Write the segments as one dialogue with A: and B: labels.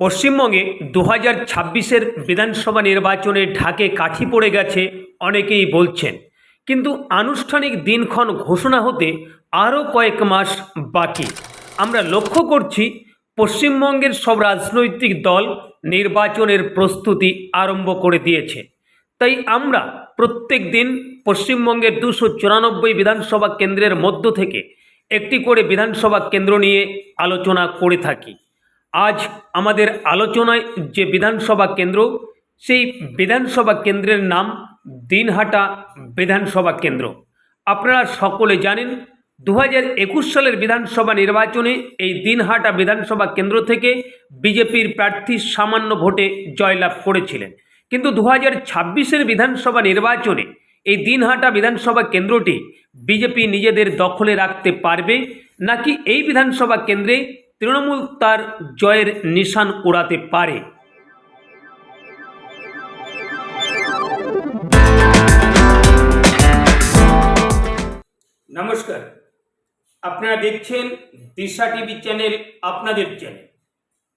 A: পশ্চিমবঙ্গে দু হাজার ছাব্বিশের বিধানসভা নির্বাচনে ঢাকে কাঠি পড়ে গেছে অনেকেই বলছেন। কিন্তু আনুষ্ঠানিক দিনক্ষণ ঘোষণা হতে আরও কয়েক মাস বাকি। আমরা লক্ষ্য করছি পশ্চিমবঙ্গের সব রাজনৈতিক দল নির্বাচনের প্রস্তুতি আরম্ভ করে দিয়েছে। তাই আমরা প্রত্যেক দিন পশ্চিমবঙ্গের দুশো চুরানব্বই বিধানসভা কেন্দ্রের মধ্য থেকে একটি করে বিধানসভা কেন্দ্র নিয়ে আলোচনা করে থাকি। আজ আমাদের আলোচনায় যে বিধানসভা কেন্দ্র, সেই বিধানসভা কেন্দ্রের নাম দিনহাটা বিধানসভা কেন্দ্র। আপনারা সকলে জানেন দু হাজার একুশ সালের বিধানসভা নির্বাচনে এই দিনহাটা বিধানসভা কেন্দ্র থেকে বিজেপির প্রার্থী সামান্য ভোটে জয়লাভ করেছিলেন। কিন্তু দু হাজার ছাব্বিশের বিধানসভা নির্বাচনে এই দিনহাটা বিধানসভা কেন্দ্রটি বিজেপি নিজেদের দখলে রাখতে পারবে, নাকি এই বিধানসভা কেন্দ্রে তৃণমূল তার জয়ের নিশান উড়াতে পারে। নমস্কার। আপনারা দেখছেন দিশা টিভি চ্যানেল, আপনাদের চ্যানেল।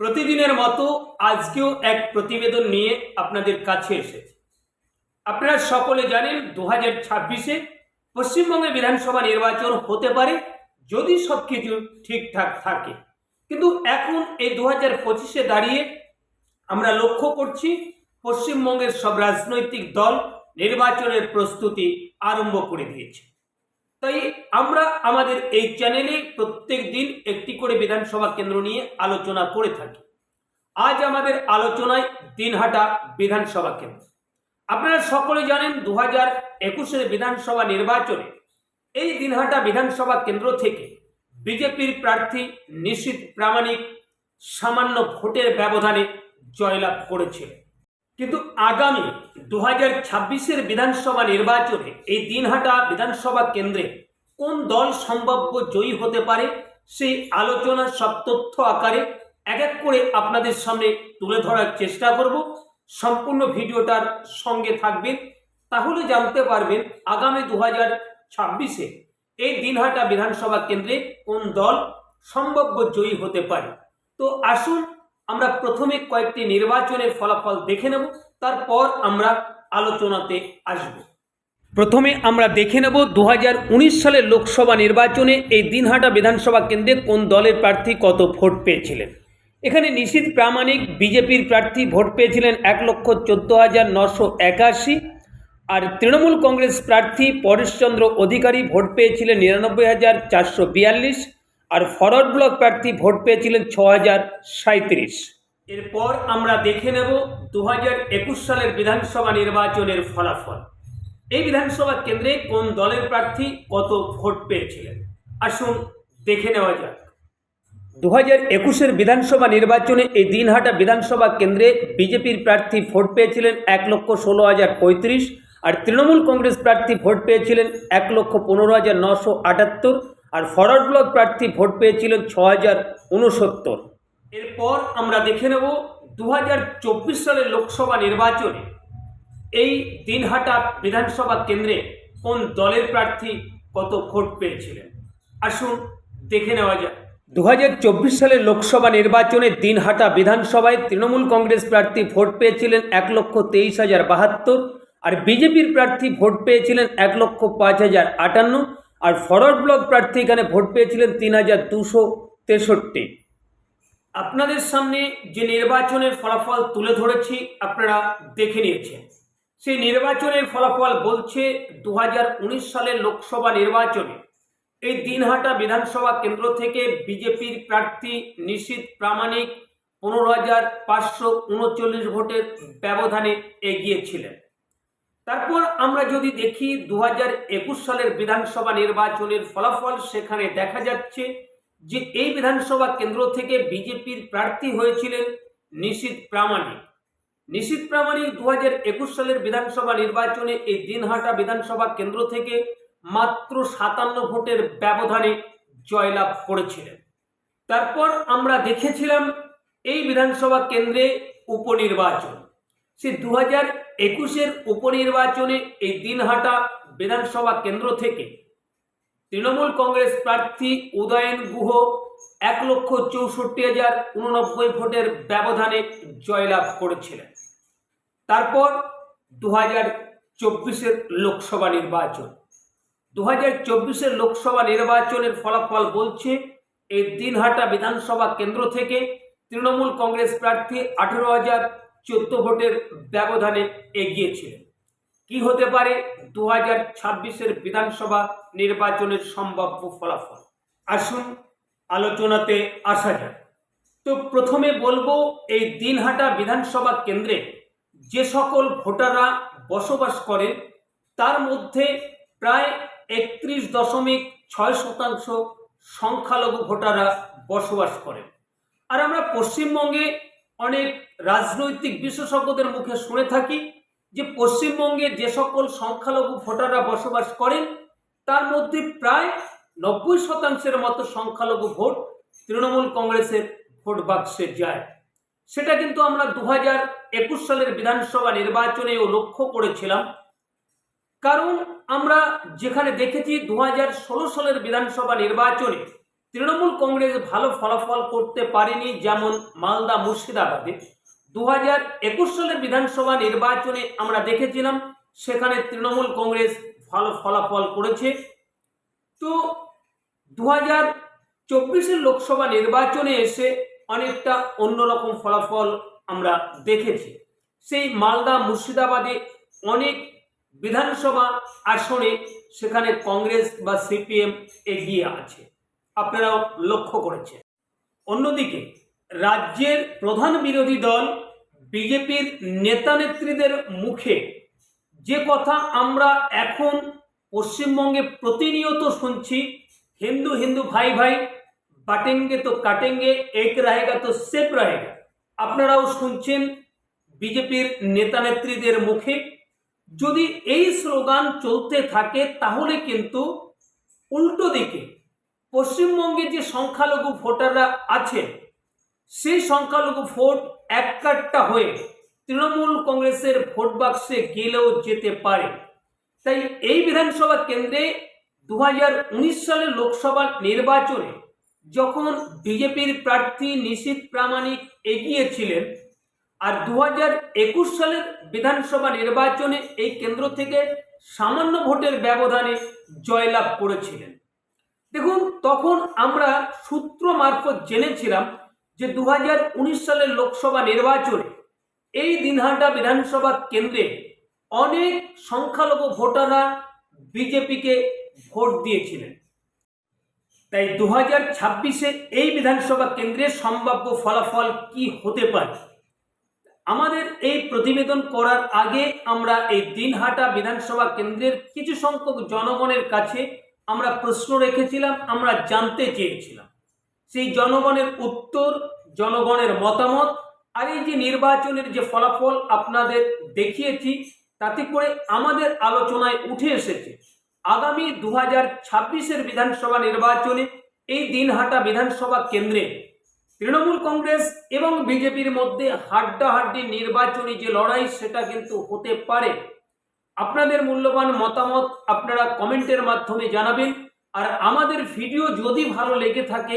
A: প্রতিদিনের মতো আজকেও এক প্রতিবেদন নিয়ে আপনাদের কাছে এসেছে। আপনারা সকলে জানেন দু হাজার ছাব্বিশে পশ্চিমবঙ্গে বিধানসভা নির্বাচন হতে পারে যদি সব কিছু ঠিকঠাক থাকে। কিন্তু এখন এই দু হাজার পঁচিশে দাঁড়িয়ে আমরা লক্ষ্য করছি পশ্চিমবঙ্গের সব রাজনৈতিক দল নির্বাচনের প্রস্তুতি আরম্ভ করে দিয়েছে। তাই আমরা আমাদের এই চ্যানেলে প্রত্যেক দিন একটি করে বিধানসভা কেন্দ্র নিয়ে আলোচনা করে থাকি। আজ আমাদের আলোচনায় দিনহাটা বিধানসভা কেন্দ্র। আপনারা সকলে জানেন দু হাজার একুশের বিধানসভা নির্বাচনে এই দিনহাটা বিধানসভা কেন্দ্র থেকে বিজেপির প্রার্থী নিশীত প্রামাণিক সামান্য ভোটের ব্যবধানে জয়লাভ করেছিল। কিন্তু আগামী দু হাজার ছাব্বিশের বিধানসভা নির্বাচনে এই দিনহাটা বিধানসভা কেন্দ্রে কোন দল সম্ভাব্য জয়ী হতে পারে, সেই আলোচনা সব তথ্য আকারে এক এক করে আপনাদের সামনে তুলে ধরার চেষ্টা করব। সম্পূর্ণ ভিডিওটার সঙ্গে থাকবেন, তাহলে জানতে পারবেন আগামী দু হাজার ছাব্বিশে এই দিনহাটা বিধানসভা কেন্দ্রে কোন দল সম্ভাব্য জয়ী হতে পারে? তো আসুন আমরা প্রথমে কয়েকটি নির্বাচনের ফলাফল দেখে নেব, তারপর আমরা আলোচনাতে আসব। প্রথমে আমরা দেখে নেব দু হাজার উনিশ সালের লোকসভা নির্বাচনে এই দিনহাটা বিধানসভা কেন্দ্রে কোন দলের প্রার্থী কত ভোট পেয়েছিলেন? এখানে নিশীত প্রামাণিক বিজেপির প্রার্থী ভোট পেয়েছিলেন এক লক্ষ চোদ্দ হাজার নশো একাশি আর তৃণমূল কংগ্রেস প্রার্থী পরেশচন্দ্র অধিকারী ভোট পেয়েছিলেন নিরানব্বই হাজার চারশো বিয়াল্লিশ আর ফরওয়ার্ড ব্লক প্রার্থী ভোট পেয়েছিলেন ছ হাজার সাঁত্রিশ এরপর আমরা দেখে নেব দু হাজার একুশ সালের বিধানসভা নির্বাচনের ফলাফল। এই বিধানসভা কেন্দ্রে কোন দলের প্রার্থী কত ভোট পেয়েছিলেন? আসুন দেখে নেওয়া যাক। দু হাজার একুশের বিধানসভা নির্বাচনে এই দিনহাটা বিধানসভা কেন্দ্রে বিজেপির প্রার্থী ভোট পেয়েছিলেন এক লক্ষ ষোলো হাজার পঁয়ত্রিশ আর তৃণমূল কংগ্রেস প্রার্থী ভোট পেয়েছিলেন এক লক্ষ পনেরো হাজার নশো আটাত্তর আর ফরওয়ার্ড ব্লক প্রার্থী ভোট পেয়েছিলেন ছ হাজার উনসত্তর। এরপর আমরা দেখে নেব দু হাজার চব্বিশ সালের লোকসভা নির্বাচনে এই দিনহাটা বিধানসভা কেন্দ্রে কোন দলের প্রার্থী কত ভোট পেয়েছিলেন? আসুন দেখে নেওয়া যাক। দু হাজার চব্বিশ সালের লোকসভা নির্বাচনে দিনহাটা বিধানসভায় তৃণমূল কংগ্রেস প্রার্থী ভোট পেয়েছিলেন এক লক্ষ তেইশ হাজার বাহাত্তর আর বিজেপির প্রার্থী ভোট পেয়েছিলেন এক লক্ষ পাঁচ হাজার আটান্ন, আর ফরওয়ার্ড ব্লক প্রার্থী এখানে ভোট পেয়েছিলেন তিন হাজার দুশো তেষট্টি। আপনাদের সামনে যে নির্বাচনের ফলাফল তুলে ধরেছি, আপনারা দেখে নিয়েছেন। সেই নির্বাচনের ফলাফল বলছে দু হাজার উনিশ সালের লোকসভা নির্বাচনে এই দিনহাটা বিধানসভা কেন্দ্র থেকে বিজেপির প্রার্থী নিশীত প্রামাণিক পনেরো হাজার পাঁচশো উনচল্লিশ ভোটের ব্যবধানে এগিয়েছিলেন। তারপর আমরা যদি দেখি দু হাজার একুশ সালের বিধানসভা নির্বাচনের ফলাফল, সেখানে দেখা যাচ্ছে যে এই বিধানসভা কেন্দ্র থেকে বিজেপির প্রার্থী হয়েছিলেন নিশীত প্রামাণিক। নিশীত প্রামাণিক দু হাজার একুশ সালের বিধানসভা নির্বাচনে এই দিনহাটা বিধানসভা কেন্দ্র থেকে মাত্র সাতান্ন ভোটের ব্যবধানে জয়লাভ করেছিলেন। তারপর আমরা দেখেছিলাম এই বিধানসভা কেন্দ্রে উপনির্বাচন। সে দু হাজার একুশের উপনির্বাচনে এই দিনহাটা বিধানসভা কেন্দ্র থেকে তৃণমূল কংগ্রেস প্রার্থী উদয়ন গুহ এক লক্ষ চৌষট্টি হাজার উননব্বই ভোটের ব্যবধানে জয়লাভ করেছিলেন। তারপর দু হাজার চব্বিশের লোকসভা নির্বাচন। দু হাজার চব্বিশের লোকসভা নির্বাচনের ফলাফল বলছে, এই দিনহাটা বিধানসভা কেন্দ্র থেকে তৃণমূল কংগ্রেস প্রার্থী আঠেরো হাজার চোদ্দ ভোটের ব্যবধানে এগিয়েছিলেন। কি হতে পারে? দু হাজার ছাব্বিশের বিধানসভা নির্বাচনের সম্ভাব্য ফলাফল। আসুন আলোচনাতে আসা যাক। তো প্রথমে বলব, এই দিনহাটা বিধানসভা কেন্দ্রে যে সকল ভোটাররা বসবাস করেন, তার মধ্যে প্রায় একত্রিশ দশমিক ছয় শতাংশ সংখ্যালঘু ভোটাররা বসবাস করেন। আর আমরা পশ্চিমবঙ্গে অনেক রাজনৈতিক বিশেষজ্ঞদের মুখে শুনে থাকি যে পশ্চিমবঙ্গে যে সকল সংখ্যালঘু ভোটাররা বসবাস করেন, তার মধ্যে প্রায় নব্বই শতাংশের মতো সংখ্যালঘু ভোট তৃণমূল কংগ্রেসের ভোট বাক্সে যায়। সেটা কিন্তু আমরা দু হাজার একুশ সালের বিধানসভা নির্বাচনেও লক্ষ্য করেছিলাম। কারণ আমরা যেখানে দেখেছি দু হাজার ষোলো সালের বিধানসভা নির্বাচনে তৃণমূল কংগ্রেস ভালো ফলাফল করতে পারেনি যেমন মালদা মুর্শিদাবাদে। দু হাজার একুশ সালের বিধানসভা নির্বাচনে আমরা দেখেছিলাম, সেখানে তৃণমূল কংগ্রেস ভালো ফলাফল করেছে। তো দু হাজার চব্বিশের লোকসভা নির্বাচনে এসে অনেকটা অন্যরকম ফলাফল আমরা দেখেছি। সেই মালদা মুর্শিদাবাদে অনেক বিধানসভা আসনে সেখানে কংগ্রেস বা সিপিএম এগিয়ে আছে। আপনারাও লক্ষ্য করেছেন। অন্যদিকে রাজ্যের প্রধান বিরোধী দল, বিজেপির নেতা নেত্রীদের মুখে। যে কথা আমরা এখন পশ্চিমবঙ্গে প্রতিনিয়ত শুনছি, হিন্দু হিন্দু ভাই ভাই, বাটেঙ্গে তো কাটেঙ্গে, এক রায়গা তো সেফ রাহেগা। আপনারাও শুনছেন বিজেপির নেতা নেত্রীদের মুখে। যদি এই স্লোগান চলতে থাকে, তাহলে কিন্তু উল্টো দিকে পশ্চিমবঙ্গে যে সংখ্যালঘু ভোটাররা আছেন সেই সংখ্যালঘু ভোট এক কাট্টা হয়ে তৃণমূল কংগ্রেসের ভোট বাক্সে গেলেও যেতে পারে। তাই এই বিধানসভা কেন্দ্রে দু হাজার উনিশ সালের লোকসভা নির্বাচনে যখন বিজেপির প্রার্থী নিশীত প্রামাণিক এগিয়েছিলেন আর দু হাজার একুশ সালের বিধানসভা নির্বাচনে এই কেন্দ্র থেকে সামান্য ভোটের ব্যবধানে জয়লাভ করেছিলেন। দেখুন, তখন আমরা সূত্র মারফত জেনেছিলাম যে দু হাজার উনিশ সালের লোকসভা নির্বাচনে এই দিনহাটা বিধানসভা কেন্দ্রে অনেক সংখ্যালঘু ভোটাররা বিজেপিকে ভোট দিয়েছিলেন। তাই দু হাজার ছাব্বিশে এই বিধানসভা কেন্দ্রের সম্ভাব্য ফলাফল কি হতে পারে? আমাদের এই প্রতিবেদন করার আগে আমরা এই দিনহাটা বিধানসভা কেন্দ্রের কিছু সংখ্যক জনগণের কাছে আমরা প্রশ্ন রেখেছিলাম, আমরা জানতে চেয়েছিলাম। সেই জনগণের উত্তর, জনগণের মতামত আর এই যে নির্বাচনের যে ফলাফল আপনাদের দেখিয়েছি, তাতে করে আমাদের আলোচনায় উঠে এসেছে, আগামী দু হাজার ছাব্বিশের বিধানসভা নির্বাচনে এই দিনহাটা বিধানসভা কেন্দ্রে তৃণমূল কংগ্রেস এবং বিজেপির মধ্যে হাড্ডাহাড্ডি নির্বাচনী যে লড়াই সেটা কিন্তু হতে পারে। আপনাদের মূল্যবান মতামত আপনারা কমেন্টের মাধ্যমে জানাবেন, আর আমাদের ভিডিও যদি ভালো লেগে থাকে